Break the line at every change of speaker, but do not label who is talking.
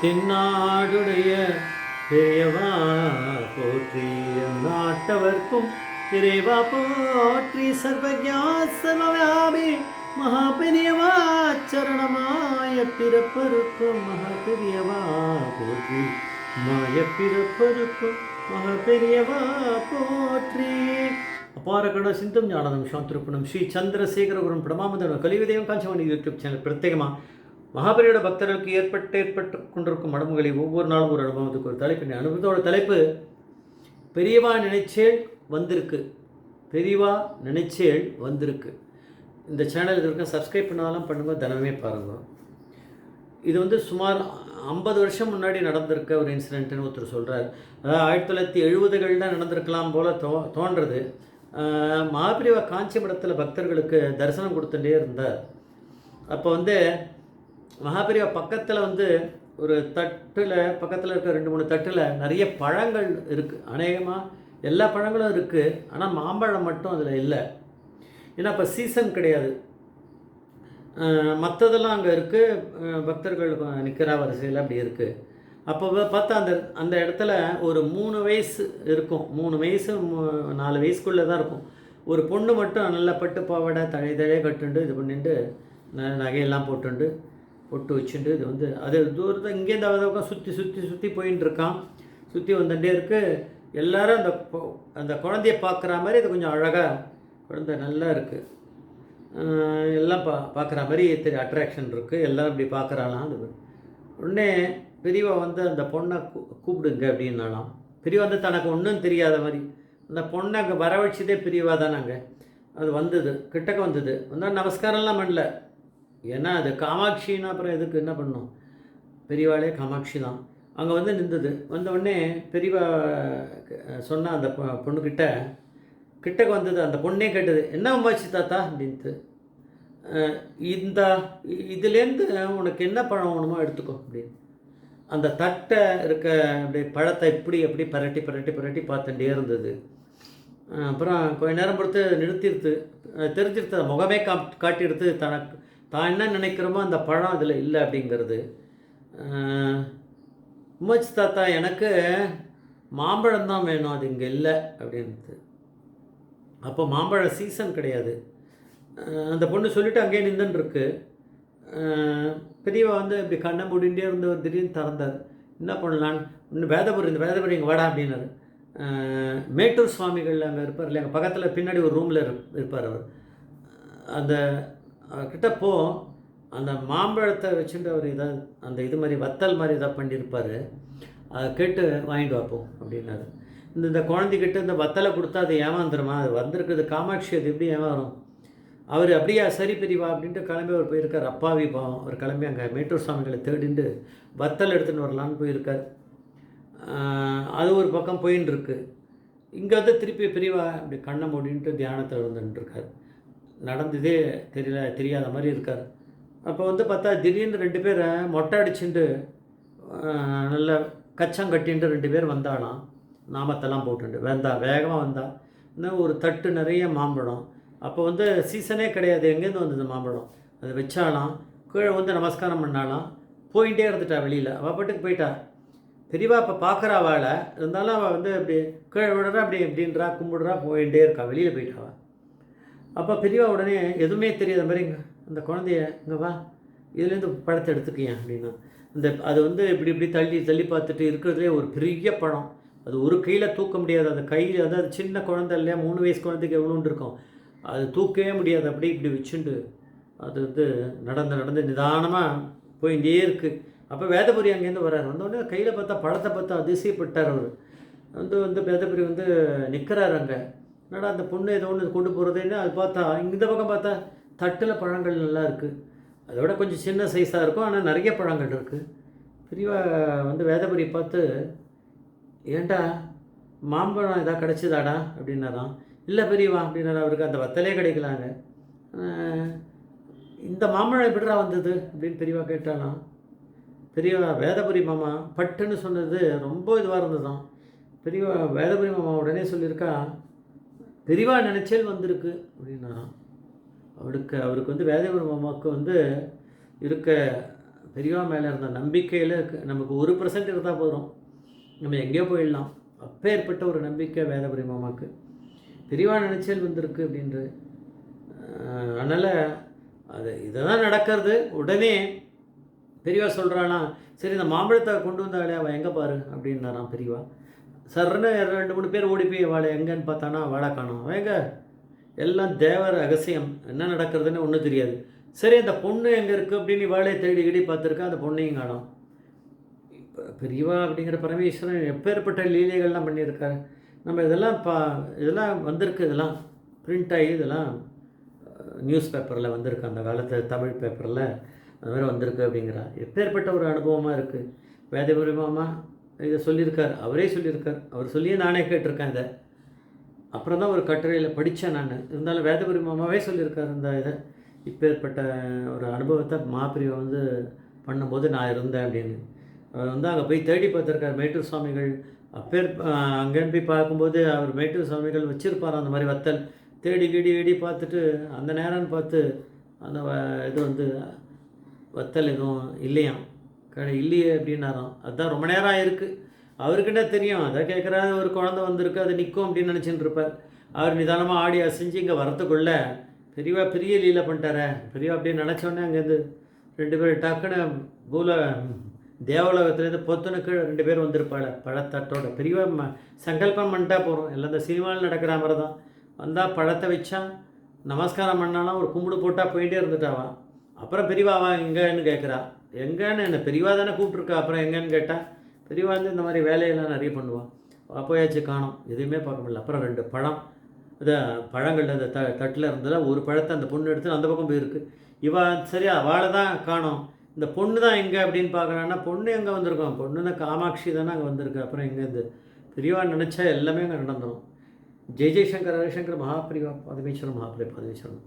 தென்னாடுடைய பெரியவா போற்றி. நாட்டவர்க்கும் இறைவா போற்றி. சர்வஜா மகாபெரியவா சரணமாய பிறப்பருக்கும் மகாபெரியவா போற்றி. மாய பிறப்பருக்கும் மகாபெரியவா போற்றி. அபார கண சிந்தும் ஞானதம் சாந்திருப்பணம் ஸ்ரீ சந்திரசேகரபுரம் பிரமாமதன கலிவிதயம் காஞ்சவாணி யூடியூப் சேனல் பிரத்யேகமாக மகாபலியோட பக்தர்களுக்கு ஏற்பட்டு ஏற்பட்டு கொண்டிருக்கும் அனுபவங்களை ஒவ்வொரு நாளும் ஒரு அனுபவத்துக்கு ஒரு தலைப்பு அனுபவத்தோட தலைப்பு பெரியவா நினைச்சேள் வந்திருக்கு. பெரியவா நினைச்சேள் வந்திருக்கு. இந்த சேனல் இது வரைக்கும் சப்ஸ்கிரைப் பண்ணாலும் பண்ணுங்கள் தினமே பாருங்க. இது வந்து சுமார் ஐம்பது வருஷம் முன்னாடி நடந்திருக்க ஒரு இன்சிடென்ட்னு ஒருத்தர் சொல்கிறார் அதாவது ஆயிரத்தி தொள்ளாயிரத்தி எழுபதுகளில் நடந்திருக்கலாம் போல் தோ தோன்றது. மகாபிரிவா காஞ்சிபுரத்தில் பக்தர்களுக்கு தரிசனம் கொடுத்துட்டே இருந்தார். அப்போ வந்து மகாபெரிவா பக்கத்தில் வந்து ஒரு தட்டில் பக்கத்தில் இருக்க ரெண்டு மூணு தட்டில் நிறைய பழங்கள் இருக்குது அநேகமாக எல்லா பழங்களும் இருக்குது ஆனால் மாம்பழம் மட்டும் அதில் இல்லை. ஏன்னா இப்போ சீசன் கிடையாது. மற்றதெல்லாம் அங்கே இருக்குது பக்தர்கள் நிற்கிற வரிசையில் அப்படி இருக்குது அப்போ பார்த்தா அந்த அந்த இடத்துல ஒரு மூணு வயசு இருக்கும். மூணு வயசு நாலு வயசுக்குள்ளே தான் இருக்கும். ஒரு பொண்ணு மட்டும் நல்ல பட்டு பாவாடை தழை தழையை கட்டுண்டு இது பண்ணிட்டு ந- நகையெல்லாம் போட்டுண்டு பொட்டு வச்சுண்டு இது வந்து அது தூரத்தை இங்கேருந்து அதை பக்கம் சுற்றி சுற்றி சுற்றி போயின்னு இருக்கான். சுற்றி வந்துட்டே இருக்கு. எல்லாரும் அந்த அந்த குழந்தைய பார்க்குற மாதிரி அது கொஞ்சம் அழகாக குழந்தை நல்லா இருக்குது எல்லாம் பா பார்க்குற மாதிரி தெரிய அட்ராக்ஷன் இருக்குது எல்லோரும் இப்படி பார்க்குறாளாம் அது உடனே பெரியவா வந்து அந்த பொண்ணை கூ கூப்பிடுங்க அப்படின்னாலாம் பெரியவா வந்து தனக்கு ஒன்றும் தெரியாத மாதிரி. அந்த பொண்ணை அங்கே வரவழைச்சதே பெரியவா தானாங்க அது வந்தது கிட்டக்க வந்தது. வந்தால் நமஸ்காரம்லாம் பண்ணல. ஏன்னா அது காமாட்சின்னா அப்புறம் எதுக்கு? என்ன பண்ணும்? பெரியவாளே காமாட்சி தான். அங்கே வந்து நின்றுது. வந்த உடனே பெரியவா சொன்ன அந்த பொண்ணுக்கிட்ட கிட்டக்கு வந்தது. அந்த பொண்ணே கேட்டது என்ன அம்மாச்சி தாத்தா? அப்படின்ட்டு. இந்த இதுலேருந்து உனக்கு என்ன பழம் வேணுமோ எடுத்துக்கோ அப்படின்னு. அந்த தட்டை இருக்க அப்படி பழத்தை இப்படி எப்படி பரட்டி பரட்டி பரட்டி பார்த்துட்டே இருந்தது. அப்புறம் கொஞ்ச நேரம் பொறுத்து நிறுத்திடுத்து தெரிஞ்சிருத்த தெரிஞ்சிருத்து முகமே கா காட்டிடுத்து தனக்கு தான் என்ன நினைக்கிறோமோ அந்த பழம் அதில் இல்லை அப்படிங்கிறது. அஹ், உமாச்சி தாத்தா எனக்கு மாம்பழம் தான் வேணும் அது இங்கே இல்லை அப்படின்ட்டு அப்போ மாம்பழ சீசன் கிடையாது. அந்த பொண்ணு சொல்லிவிட்டு அங்கேயே நின்றுருக்கு பெரியவா வந்து இப்படி கண்ணை மூடிண்டே இருந்தவர் திடீர்னு திறந்தார். என்ன பண்ணலான்னு? இன்னும் வேதபுரி இந்த வேதபுரி இங்கே வாடா அப்படின்னாரு. மேட்டூர் சுவாமிகள் அங்கே இருப்பார் இல்லையா? அங்கே பக்கத்தில் பின்னாடி ஒரு ரூமில் இருப்பார் அவர். அந்த கிட்ட போ அந்த மாம்பழத்தை வச்சுட்டு அவர் இதை அந்த இது மாதிரி வத்தல் மாதிரி ஏதாவது பண்ணியிருப்பார். அதை கேட்டு வாங்கிட்டு வாப்போம் அப்படின்னாரு. இந்த இந்த குழந்தைக்கிட்ட இந்த வத்தலை கொடுத்தா அது ஏமாந்துருமா? அது வந்திருக்குது காமாட்சி அது எப்படி ஏமாறும்? அவர் அப்படியா சரி பெரியவா அப்படின்ட்டு கிளம்பி அவர் போயிருக்கார். அப்பாவி பாவம் அவர் கிளம்பி அங்கே மேட்டூர் சுவாமிகளை தேடிண்டு வத்தல் எடுத்துன்னு வரலான்னு போயிருக்கார். அது ஒரு பக்கம் போயின்னு இருக்கு இங்கே வந்து திருப்பி பெரியவா அப்படி கண்ணை மூடின்ட்டு தியானத்தில் இருந்துட்டுருக்கார் இருக்கார் நடந்ததே தெரியல தெரியாத மாதிரி இருக்கார். அப்போ வந்து பார்த்தா திடீர்னு ரெண்டு பேரை மொட்டை அடிச்சுட்டு நல்ல கச்சம் கட்டின்ட்டு ரெண்டு பேர் வந்தாலாம் நாமத்தெல்லாம் போட்டுண்டு. வந்தா வேகமாக வந்தா. இன்னும் ஒரு தட்டு நிறைய மாம்பழம். அப்போ வந்து சீசனே கிடையாது. எங்கேருந்து வந்தது மாம்பழம்? அதை வச்சாலாம் கீழே வந்து நமஸ்காரம் பண்ணாலாம் போயிட்டே இருந்துட்டா வெளியில். அவள் பாட்டுக்கு போயிட்டா. பெரியவா இப்போ பார்க்குறா அவளை. இருந்தாலும் அவள் வந்து அப்படி கீழே விடுறா அப்படி இப்படின்றா கும்பிடுறா போயிட்டே இருக்கா. வெளியில் போயிட்டாவா அப்போ பெரியவா உடனே எதுவுமே தெரியாத மாதிரி அந்த குழந்தைய இங்கே வா இதுலேருந்து படத்தை எடுத்துக்கியேன் அப்படின்னா. இந்த அது வந்து இப்படி இப்படி தள்ளி தள்ளி பார்த்துட்டு இருக்கிறதுலே ஒரு பெரிய படம். அது ஒரு கையில் தூக்க முடியாது. அந்த கையில் அதாவது சின்ன குழந்தை இல்லையா மூணு வயசு குழந்தைக்கு எவ்வளோண்டு இருக்கும். அது தூக்கவே முடியாது. அப்படி இப்படி வச்சுண்டு அது வந்து நடந்து நடந்து நிதானமாக போயிட்டே இருக்குது அப்போ வேதபுரி அங்கேருந்து வர்றாரு. வந்தோடனே கையில் பார்த்தா படத்தை பார்த்தா அதிசயப்பட்டார் அவர். வந்து வந்து வேதபுரி வந்து நிற்கிறாரு அங்கே. என்னடா அந்த பொண்ணு ஏதோ ஒன்று கொண்டு போகிறதுன்னு அது பார்த்தா இந்த பக்கம் பார்த்தா தட்டில் பழங்கள் நல்லா இருக்குது அதோட கொஞ்சம் சின்ன சைஸாக இருக்கும் ஆனால் நிறைய பழங்கள் இருக்குது பெரியவா வந்து வேதபுரி பார்த்து ஏன்டா மாம்பழம் எதாவது கிடச்சிதாடா? அப்படின்னாராம். இல்லை பெரியவா அப்படின்னாரு. அவருக்கு அந்த வத்தலே கிடைக்கலாங்க. இந்த மாம்பழம் எப்படிடா வந்தது? அப்படின்னு பெரியவா கேட்டாலாம் பெரியவா வேதபுரி மாமா பட்டுன்னு சொன்னது ரொம்ப இதுவாக இருந்ததுதான் பெரியவா வேதபுரி மாமா உடனே சொல்லியிருக்கா பெரியவா நினைச்சேல் வந்திருக்கு அப்படின்னா அவருக்கு அவருக்கு வந்து வேதபுரிமாமாக்கு வந்து இருக்க பெரியவா மேலே இருந்த நம்பிக்கையில் நமக்கு ஒரு பர்சன்ட் இருந்தால் போதும். நம்ம எங்கேயோ போயிடலாம். அப்போ ஏற்பட்ட ஒரு நம்பிக்கை வேதபுரி மாமாவுக்கு பெரியவா நினைச்சல் வந்திருக்கு அப்படின்ற அதனால் அது இதெல்லாம் நடக்கிறது. உடனே பெரியவா சொல்கிறானா சரி இந்த மாம்பழத்தை கொண்டு வந்தாலே அவன் எங்கே பாரு? அப்படின்னாராம் பெரியவா சர்ன்னு ரெண்டு மூணு பேர் ஓடி போய் வாழை எங்கேன்னு பார்த்தானா வாழை காணும். அவன் எங்க எல்லாம் தேவர் ரகசியம். என்ன நடக்கிறதுன்னு ஒன்றும் தெரியாது. சரி அந்த பொண்ணு எங்கே இருக்குது அப்படின்னு வாழையை தேடி கிடி பார்த்துருக்கா அந்த பொண்ணையும் காணும். இப்போ பெரியவா அப்படிங்கிற பரமேஸ்வரன் எப்பேற்பட்ட லீலைகள்லாம் பண்ணியிருக்காரு. நம்ம இதெல்லாம் பா இதெல்லாம் வந்திருக்கு இதெல்லாம் பிரிண்ட் ஆகி இதெல்லாம் நியூஸ் பேப்பரில் வந்திருக்கு. அந்த காலத்து தமிழ் பேப்பரில் அது மாதிரி வந்திருக்கு அப்படிங்கிறா எப்பேற்பட்ட ஒரு அனுபவமாக இருக்குது வேதபுரி இதை சொல்லியிருக்கார் அவரே சொல்லியிருக்கார். அவர் சொல்லியே நானே கேட்டிருக்கேன் இதை. அப்புறம் தான் ஒரு கட்டுரையில் படித்தேன் நான். இருந்தாலும் வேதபுரி மாமாவே சொல்லியிருக்கார் இந்த இதை. இப்பேற்பட்ட ஒரு அனுபவத்தை மாப்பிரிவை வந்து பண்ணும்போது நான் இருந்தேன் அப்படின்னு. அவர் வந்து அங்கே போய் தேடி பார்த்துருக்கார் மேட்டூர் சுவாமிகள். அப்பேர் அங்கே போய் பார்க்கும்போது அவர் மேட்டூர் சுவாமிகள் வச்சுருப்பார் அந்த மாதிரி வத்தல். தேடி கீடி கீடி பார்த்துட்டு அந்த நேரம்னு பார்த்து அந்த வ- இது வந்து வத்தல் எதுவும் இல்லையாம். கடை இல்லையே அப்படின்னாராம். அதுதான் ரொம்ப நேரம் ஆயிருக்கு. அவருக்கிட்ட தெரியும். அதை கேட்குறாரு ஒரு குழந்தை வந்திருக்கு அது நிற்கும் அப்படின்னு நினச்சின்னு இருப்பார். அவர் நிதானமாக ஆடி அசைஞ்சு இங்கே வரத்துக்குள்ள பெரியவா பெரிய லீலை பண்ணிட்டாரே. பெரியவா அப்படின்னு நினச்சோடனே அங்கேருந்து ரெண்டு பேரும் டக்குன்னு பூல தேவலோகத்துலேருந்து பொத்துனுக்கு ரெண்டு பேர் வந்திருப்பாள் பழத்தட்டோட. பெரியவா ம சங்கல்பம் பண்ணிட்டா போகிறோம் எல்லாம் இந்த சினிமாவில் நடக்கிற மாதிரி தான் வந்தால் பழத்தை வச்சா நமஸ்காரம் பண்ணாலும் ஒரு கும்பிடு போட்டால் போயிட்டே இருந்துட்டாவான் அப்புறம் பெரியவாவா எங்கன்னு கேட்குறா எங்கன்னு என்ன பெரியவா தானே கூப்பிட்ருக்கா அப்புறம் எங்கேன்னு கேட்டால் பெரியவா வந்து இந்த மாதிரி வேலையெல்லாம் நிறைய பண்ணுவான் போயாச்சு காணோம். எதுவுமே பார்க்க முடியல. அப்புறம் ரெண்டு பழம். இதை பழங்கள் அந்த த தட்டில் இருந்ததில் ஒரு பழத்தை அந்த பொண்ணு எடுத்து அந்த பக்கம் போயிருக்கு. இவா சரியா அவளை தான் காணோம். இந்த பொண்ணு தான் எங்கே அப்படின்னு பார்க்குறான்னா பொண்ணு எங்கே வந்திருக்கோம்? பொண்ணுன்னா காமாட்சி தானே அங்கே வந்திருக்கு. அப்புறம் எங்கே இந்த பெரியவா நினச்சா எல்லாமே அங்கே நடந்துடும் ஜெய் ஜெய்சங்கர் ஹரிசங்கர் மகாபிரிவா பரமேஸ்வரன் மகாபிரி பரமேஸ்வரன்